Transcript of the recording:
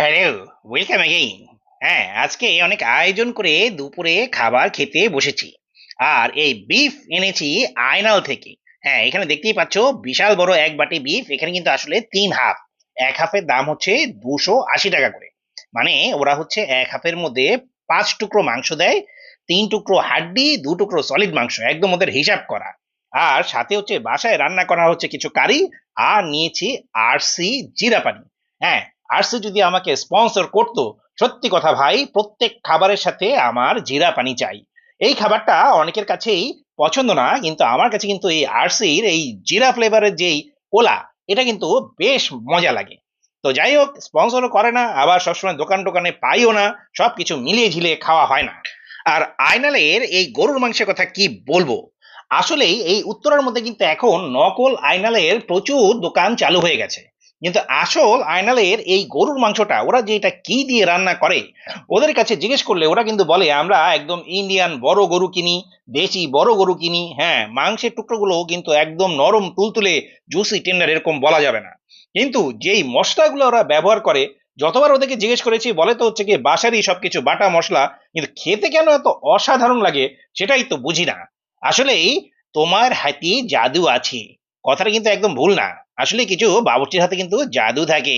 Hello, welcome again. হ্যাঁ আজকে অনেক আয়োজন করে দুপুরে খাবার খেতে বসেছি। আর এই বিফ এনেছি আয়নাল থেকে। হ্যাঁ এখানে দেখতেই পাচ্ছ, বিশাল বড় এক বাটি বিফ, এখানে কিন্তু আসলে তিন হাফ। এক হাফের দাম হচ্ছে দুশো আশি টাকা করে। মানে ওরা হচ্ছে এক হাফের মধ্যে পাঁচ টুকরো মাংস দেয়, তিন টুকরো হাড্ডি, দু টুকরো সলিড মাংস, একদম ওদের হিসাব করা। আর সাথে হচ্ছে বাসায় রান্না করা হচ্ছে কিছু কারি, আর নিয়েছি আরসি জিরা পানি। হ্যাঁ আরসি যদি আমাকে স্পন্সর করতো, সত্যি কথা ভাই, প্রত্যেক খাবারের সাথে আমার জিরা পানি চাই। এই খাবারটা অনেকের কাছেই পছন্দ না, কিন্তু আমার কাছে কিন্তু এই আরসির এই জিরা ফ্লেভারের যেই কোলা, এটা কিন্তু বেশ মজা লাগে। তো যাই হোক স্পন্সরও করে না, আবার সবসময় দোকান টোকানে পাইও না, সবকিছু মিলিয়ে ঝিলিয়ে খাওয়া হয় না। আর আয়নালের এই গরুর মাংসের কথা কি বলব? আসলেই এই উত্তরের মধ্যে কিন্তু এখন নকল আয়নালের প্রচুর দোকান চালু হয়ে গেছে। কিন্তু আসল আয়নালের এই গরুর মাংসটা, ওরা যে এটা কি দিয়ে রান্না করে, ওদের কাছে জিজ্ঞেস করলে ওরা কিন্তু বলে, আমরা একদম ইন্ডিয়ান বড় গরু কিনি, দেশি বড় গরু কিনি। হ্যাঁ মাংসের টুকরোগুলো কিন্তু একদম নরম, তুলতুলে জুসি টেন্ডার এরকম বলা যাবে না। কিন্তু যেই মশলাগুলো ওরা ব্যবহার করে, যতবার ওদেরকে জিজ্ঞেস করেছি, বলে তো হচ্ছে কি, বাসারই সবকিছু বাটা মশলা, কিন্তু খেতে কেন এত অসাধারণ লাগে, সেটাই তো বুঝি না। আসলেই তোমার হাতি জাদু আছে। কথাটা কিন্তু একদম ভুল না। আসলে কিছু বাবুর্চির হাতে কিন্তু জাদু থাকে।